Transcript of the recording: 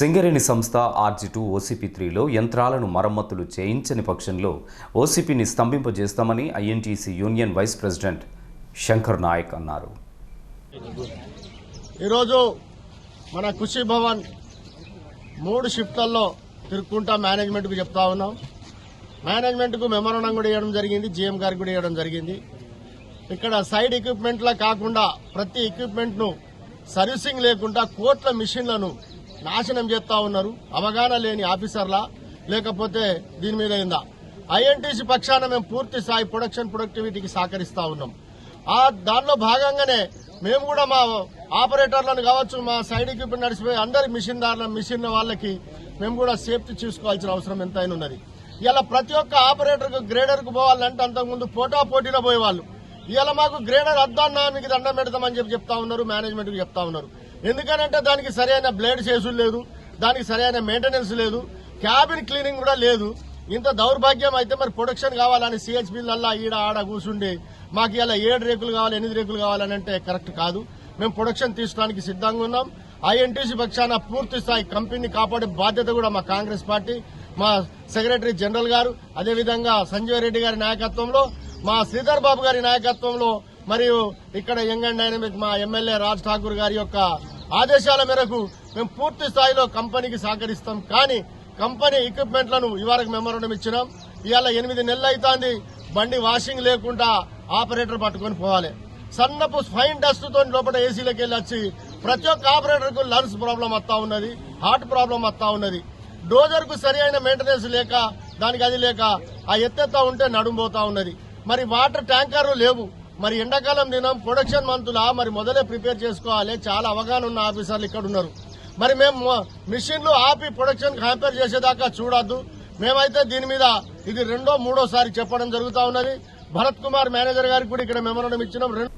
సింగరేణి సంస్థ RG two OCP త్రీలో యంత్రాలను మరమ్మతులు చేయించని పక్షంలో ఓసీపీని స్తంభింపజేస్తామని INTC union vice president Shankar Naik అన్నారు. ఈరోజు మన కృషి భవన్ మూడు షిఫ్ట్లలో తిరుక్కుంటా మేనేజ్మెంట్కు చెప్తా ఉన్నాం. మేనేజ్మెంట్కు మెమరణం కూడా ఇవ్వడం జరిగింది జీఎం గారికి కూడా ఇవ్వడం జరిగింది. ఇక్కడ సైడ్ ఎక్విప్మెంట్లా కాకుండా ప్రతి ఎక్విప్మెంట్ను సర్వీసింగ్ లేకుండా కోట్ల మిషన్లను నాశనం చేస్తా ఉన్నారు. అవగాహన లేని ఆఫీసర్లా లేకపోతే దీని మీద అయిందా ఐఎన్టీసీ పక్షాన మేము పూర్తి స్థాయి ప్రొడక్షన్ ప్రొడక్టివిటీకి సహకరిస్తా ఉన్నాం. ఆ దానిలో భాగంగానే మేము కూడా మా ఆపరేటర్లను కావచ్చు మా సైడ్ ఎక్విప్మెంట్ నడిచిపోయి అందరి మిషన్ దారుల మిషన్ వాళ్ళకి మేము కూడా సేఫ్టీ చూసుకోవాల్సిన అవసరం ఎంతైనా ఉన్నది. ఇలా ప్రతి ఒక్క ఆపరేటర్కు గ్రేడర్కు పోవాలంటే అంతకుముందు పోటా పోటీలో పోయేవాళ్ళు. ఇలా మాకు గ్రేడర్ అద్దాన్నా మీకు దండం పెడతామని చెప్పి చెప్తా ఉన్నారు మేనేజ్మెంట్కి చెప్తా ఉన్నారు. ఎందుకనంటే దానికి సరైన బ్లేడ్ చేసులు లేదు దానికి సరైన మెయింటెనెన్స్ లేదు క్యాబిన్ క్లీనింగ్ కూడా లేదు. ఇంత దౌర్భాగ్యం అయితే మరి ప్రొడక్షన్ కావాలని సిహెచ్బిలల్లా ఈడ ఆడ కూర్చుండి మాకు ఇలా ఏడు రేకులు కావాలి ఎనిమిది రేకులు కావాలని అంటే కరెక్ట్ కాదు. మేము ప్రొడక్షన్ తీసుకోవడానికి సిద్ధంగా ఉన్నాం. ఐఎన్టీసీ పక్షాన పూర్తి స్థాయి కంపెనీని కాపాడే బాధ్యత కూడా మా కాంగ్రెస్ పార్టీ మా సెక్రటరీ జనరల్ గారు అదేవిధంగా సంజయ్ రెడ్డి గారి నాయకత్వంలో మా శ్రీధర్ బాబు గారి నాయకత్వంలో మరియు ఇక్కడ యంగ్ అండ్ డైనమిక్ మా ఎమ్మెల్యే రాజ్ ఠాకూర్ గారి యొక్క ఆదేశాల మేరకు మేము పూర్తి స్థాయిలో కంపెనీకి సహకరిస్తాం. కానీ కంపెనీ ఎక్విప్మెంట్లను ఇవరకు మెమోరండం ఇచ్చినాం. ఇవాళ ఎనిమిది నెలలు అవుతుంది బండి వాషింగ్ లేకుండా ఆపరేటర్ పట్టుకొని పోవాలి. సన్నపు ఫైన్ డస్ట్తో లోపల ఏసీలోకి వెళ్ళి వచ్చి ప్రతి ఒక్క ఆపరేటర్కు లంగ్స్ ప్రాబ్లం వస్తా ఉన్నది హార్ట్ ప్రాబ్లం వస్తా ఉన్నది. డోజర్కు సరి అయిన మెయింటెనెన్స్ లేక దానికి అది లేక ఆ ఎత్తెత్తా ఉంటే నడుము ఉన్నది. మరి వాటర్ ట్యాంకర్లు లేవు. మరి ఎండాకాలం దినం ప్రొడక్షన్ మంత్లా మరి మొదలే ప్రిపేర్ చేసుకోవాలి. చాలా అవగాహన ఉన్న ఆఫీసర్లు ఇక్కడ ఉన్నారు. మరి మేము మిషన్లు ఆపి ప్రొడక్షన్ హ్యాంపర్ చేసేదాకా చూడద్దు. మేమైతే దీని మీద ఇది రెండో మూడోసారి చెప్పడం జరుగుతా ఉన్నది. భరత్ కుమార్ మేనేజర్ గారికి కూడా ఇక్కడ మెమోరండం ఇచ్చినాం. రెండు